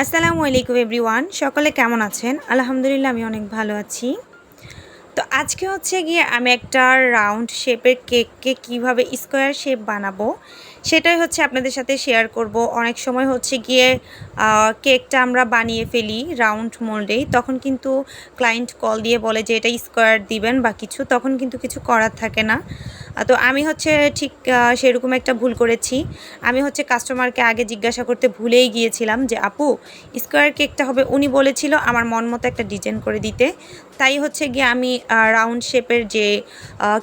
আসসালামু আলাইকুম এভরিওয়ান, সকলে কেমন আছেন? আলহামদুলিল্লাহ, আমি অনেক ভালো আছি। তো আজকে হচ্ছে গিয়ে আমি একটা রাউন্ড শেপের কেককে কীভাবে স্কোয়ার শেপ বানাবো সেটাই হচ্ছে আপনাদের সাথে শেয়ার করব। অনেক সময় হচ্ছে গিয়ে কেকটা আমরা বানিয়ে ফেলি রাউন্ড মোল্ডেই তখন কিন্তু ক্লায়েন্ট কল দিয়ে বলে যে, এটা স্কোয়ার দিবেন বা কিছু। তখন কিন্তু কিছু করার থাকে না। তো আমি হচ্ছে ঠিক সেরকম একটা ভুল করেছি। আমি হচ্ছে কাস্টমারকে আগে জিজ্ঞাসা করতে ভুলেই গিয়েছিলাম যে, আপু স্কোয়ার কেকটা হবে। উনি বলেছিল আমার মন মতো একটা ডিজাইন করে দিতে। তাই হচ্ছে গিয়ে আমি রাউন্ড শেপের যে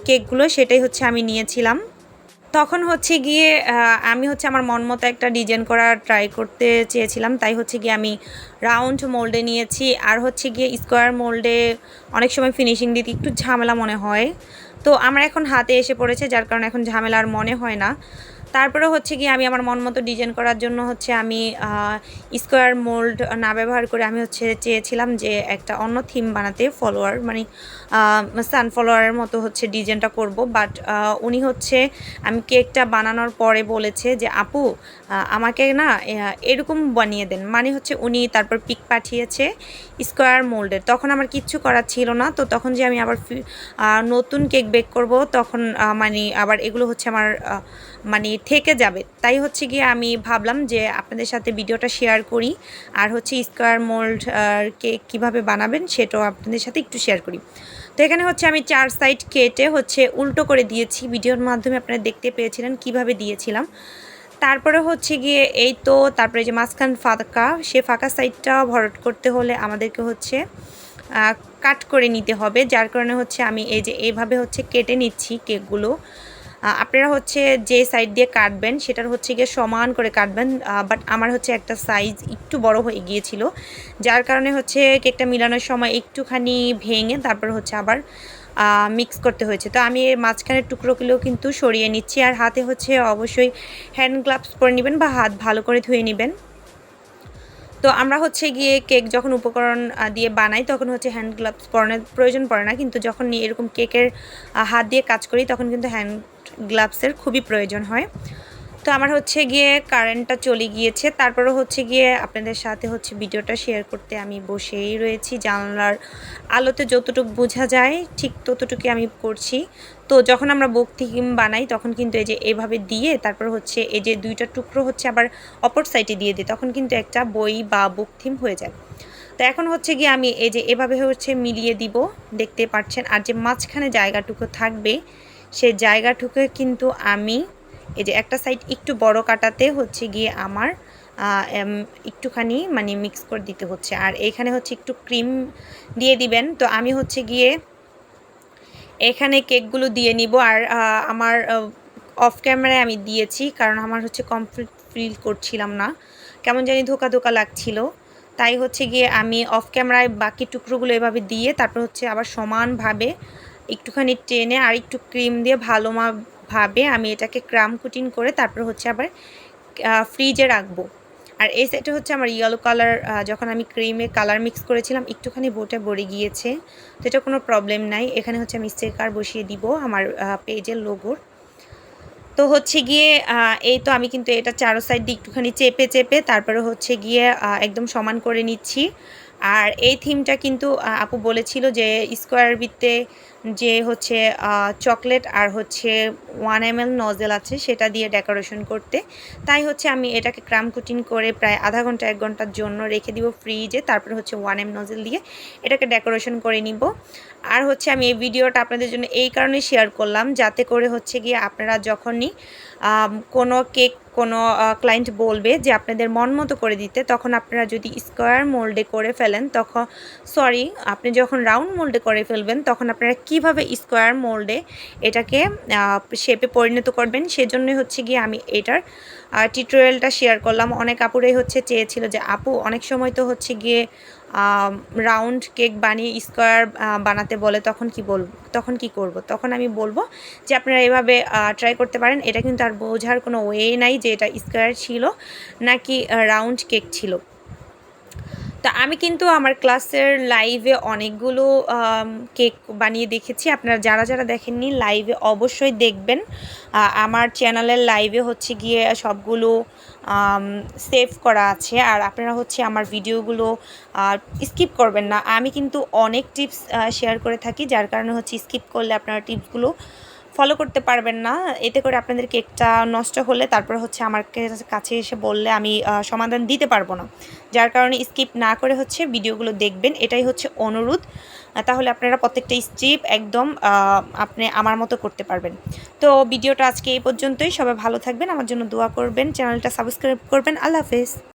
কেকগুলো সেটাই হচ্ছে আমি নিয়েছিলাম। তখন হচ্ছে গিয়ে আমি হচ্ছে আমার মন মতো একটা ডিজাইন করার ট্রাই করতে চেয়েছিলাম। তাই হচ্ছে গিয়ে আমি রাউন্ড মোল্ডে নিয়েছি। আর হচ্ছে গিয়ে স্কোয়ার মোল্ডে অনেক সময় ফিনিশিং দিতে একটু ঝামেলা মনে হয়। তো আমার এখন হাতে এসে পড়েছে, যার কারণে এখন ঝামেলা আর মনে হয় না। তারপরে হচ্ছে গিয়ে আমি আমার মন মতো ডিজাইন করার জন্য হচ্ছে আমি স্কোয়ার মোল্ড না ব্যবহার করে আমি হচ্ছে চেয়েছিলাম যে একটা অন্য থিম বানাতে ফলোয়ার মানে সান ফলোয়ারের মতো হচ্ছে ডিজাইনটা করব। বাট উনি হচ্ছে আমি কেকটা বানানোর পরে বলেছে যে, আপু আমাকে না এরকম বানিয়ে দেন। মানে হচ্ছে উনি তারপর পিক পাঠিয়েছে স্কোয়ার মোল্ডের তখন আমার কিচ্ছু করার ছিল না। তো তখন যে আমি আবার নতুন কেক বেক করব, তখন মানে আবার এগুলো হচ্ছে আমার মানে থেকে যাবে। তাই হচ্ছে গিয়ে আমি ভাবলাম যে আপনাদের সাথে ভিডিওটা শেয়ার করি। আর হচ্ছে স্কোয়ার মোল্ড কেক কীভাবে বানাবেন সেটাও আপনাদের সাথে একটু শেয়ার করি। তো এখানে হচ্ছে আমি চার সাইড কেটে হচ্ছে উল্টো করে দিয়েছি। ভিডিওর মাধ্যমে আপনারা দেখতে পেয়েছিলেন কীভাবে দিয়েছিলাম। তারপরে হচ্ছে গিয়ে এই তো তারপরে যে মাঝখান ফাঁকা, সে ফাঁকা সাইডটা ভরট করতে হলে আমাদেরকে হচ্ছে কাট করে নিতে হবে। যার কারণে হচ্ছে আমি এই যে এইভাবে হচ্ছে কেটে নিচ্ছি কেকগুলো আপনারা হচ্ছে যে সাইড দিয়ে কাটবেন, সেটার হচ্ছে গিয়ে সমান করে কাটবেন বাট আমার হচ্ছে একটা সাইজ একটু বড় হয়ে গিয়েছিল, যার কারণে হচ্ছে কেকটা মিলানোর সময় একটুখানি ভেঙে তারপর হচ্ছে আবার মিক্স করতে হয়েছে। তো আমি এর মাঝখানের টুকরোগুলো কিন্তু সরিয়ে নিচ্ছি, আর হাতে হচ্ছে অবশ্যই হ্যান্ড গ্লাভস পরে নেবেন বা হাত ভালো করে ধুয়ে নেবেন। তো আমরা হচ্ছে গিয়ে কেক যখন উপকরণ দিয়ে বানাই, তখন হচ্ছে হ্যান্ড গ্লাভস পরানোর প্রয়োজন পড়ে না। কিন্তু যখন এরকম কেকের হাত দিয়ে কাজ করি, তখন কিন্তু হ্যান্ড গ্লাভসের খুবই প্রয়োজন হয়। তো আমার হচ্ছে গিয়ে কারেন্টটা চলে গিয়েছে। তারপরে হচ্ছে গিয়ে আপনাদের সাথে হচ্ছে ভিডিওটা শেয়ার করতে আমি বসেই রয়েছি। জানলার আলোতে যতটুকু বোঝা যায়, ঠিক ততটুকু আমি করছি। তো যখন আমরা বুক থিম বানাই, তখন কিন্তু এই যে এভাবে দিয়ে, তারপর হচ্ছে এই যে দুইটা টুকরো হচ্ছে আবার অপর সাইডে দিয়ে দিই, তখন কিন্তু একটা বই বা বুক থিম হয়ে যায়। তো এখন হচ্ছে গিয়ে আমি এই যে এভাবে হচ্ছে মিলিয়ে দিব, দেখতে পাচ্ছেন। আর যে মাঝখানে জায়গাটুকু থাকবে, সে জায়গাটুকু কিন্তু আমি এই যে একটা সাইড একটু বড় কাটাতে হচ্ছে গিয়ে আমার একটুখানি মানে মিক্স করে দিতে হচ্ছে। আর এইখানে হচ্ছে একটু ক্রিম দিয়ে দিবেন। তো আমি হচ্ছে গিয়ে এখানে কেকগুলো দিয়ে নিব। আর আমার অফ ক্যামেরায় আমি দিয়েছি, কারণ আমার হচ্ছে কমপ্লিট ফিল করছিলাম না। কেমন জানি ধোকা ধোকা লাগছিল। তাই হচ্ছে গিয়ে আমি অফ ক্যামেরায় বাকি টুকরোগুলো এভাবে দিয়ে তারপর হচ্ছে আবার সমানভাবে একটুখানি টেনে আর একটু ক্রিম দিয়ে ভালো ভাবে আমি এটাকে ক্রাম কুটিন করে তারপর হচ্ছে আবার ফ্রিজে রাখব। আর এই সাইডে হচ্ছে আমার ইয়েলো কালার যখন আমি ক্রিমে কালার মিক্স করেছিলাম, একটুখানি বোটা ভরে গিয়েছে। তো এটা কোনো প্রবলেম নাই। এখানে হচ্ছে আমি স্টিকার বসিয়ে দিব আমার পেজের লোগোর তো হচ্ছে গিয়ে এই তো আমি কিন্তু এটা চারো সাইড দিয়ে একটুখানি চেপে চেপে তারপরে হচ্ছে গিয়ে একদম সমান করে নিচ্ছি। আর এই থিমটা কিন্তু আপু বলেছিল যে স্কোয়ার বিতে যে হচ্ছে চকলেট আর হচ্ছে ওয়ান এম এল নজেল আছে, সেটা দিয়ে ডেকোরেশন করতে। তাই হচ্ছে আমি এটাকে ক্রাম কুটিং করে প্রায় আধা ঘণ্টা, এক ঘণ্টার জন্য রেখে দিব ফ্রিজে তারপরে হচ্ছে ওয়ান এম নজেল দিয়ে এটাকে ডেকোরেশন করে নিব। আর হচ্ছে আমি এই ভিডিওটা আপনাদের জন্য এই কারণে শেয়ার করলাম, যাতে করে হচ্ছে গিয়ে আপনারা যখনই কোনো কেক কোনো ক্লায়েন্ট বলবে যে আপনাদের মন মতো করে দিতে, তখন আপনারা যদি স্কোয়ার মোল্ডে করে ফেলেন, তখন সরি আপনি যখন রাউন্ড মোল্ডে করে ফেলবেন, তখন আপনারা কীভাবে স্কোয়ার মোল্ডে এটাকে শেপে পরিণত করবেন সেজন্যই হচ্ছে গিয়ে আমি এটার টিউটোরিয়ালটা শেয়ার করলাম। অনেক আপুরাই হচ্ছে চেয়েছিল যে, আপু, অনেক সময় তো হচ্ছে গিয়ে রাউন্ড কেক বানিয়ে স্কোয়ার বানাতে বলে, তখন কি বলব তখন কি করব? তখন আমি বলব যে, আপনারা এভাবে ট্রাই করতে পারেন। এটা কিন্তু আর বোঝার কোনো ওয়ে নাই যে, এটা স্কোয়ার ছিল নাকি রাউন্ড কেক ছিল। তো আমি কিন্তু আমার ক্লাসের লাইভে অনেকগুলো কেক বানিয়ে দেখেছি। আপনারা যারা যারা দেখেননি লাইভে অবশ্যই দেখবেন। আমার চ্যানেলের লাইভে হচ্ছে গিয়ে সবগুলো সেভ করা আছে। আর আপনারা হচ্ছে আমার ভিডিওগুলো স্কিপ করবেন না। আমি কিন্তু অনেক টিপস শেয়ার করে থাকি। যার কারণে হচ্ছে স্কিপ করলে আপনারা টিপসগুলো ফলো করতে পারবেন না। এতে করে আপনাদের কেকটা নষ্ট হলে তারপর হচ্ছে আমার কাছে এসে বললে আমি সমাধান দিতে পারব না। যার কারণে স্কিপ না করে হচ্ছে ভিডিওগুলো দেখবেন। এটাই হচ্ছে অনুরোধ। তাহলে আপনারা প্রত্যেকটা স্টেপ একদম আপনি আমার মতো করতে পারবেন। তো ভিডিওটা আজকে এই পর্যন্তই। সবাই ভালো থাকবেন। আমার জন্য দোয়া করবেন। চ্যানেলটা সাবস্ক্রাইব করবেন। আল্লাহ হাফেজ।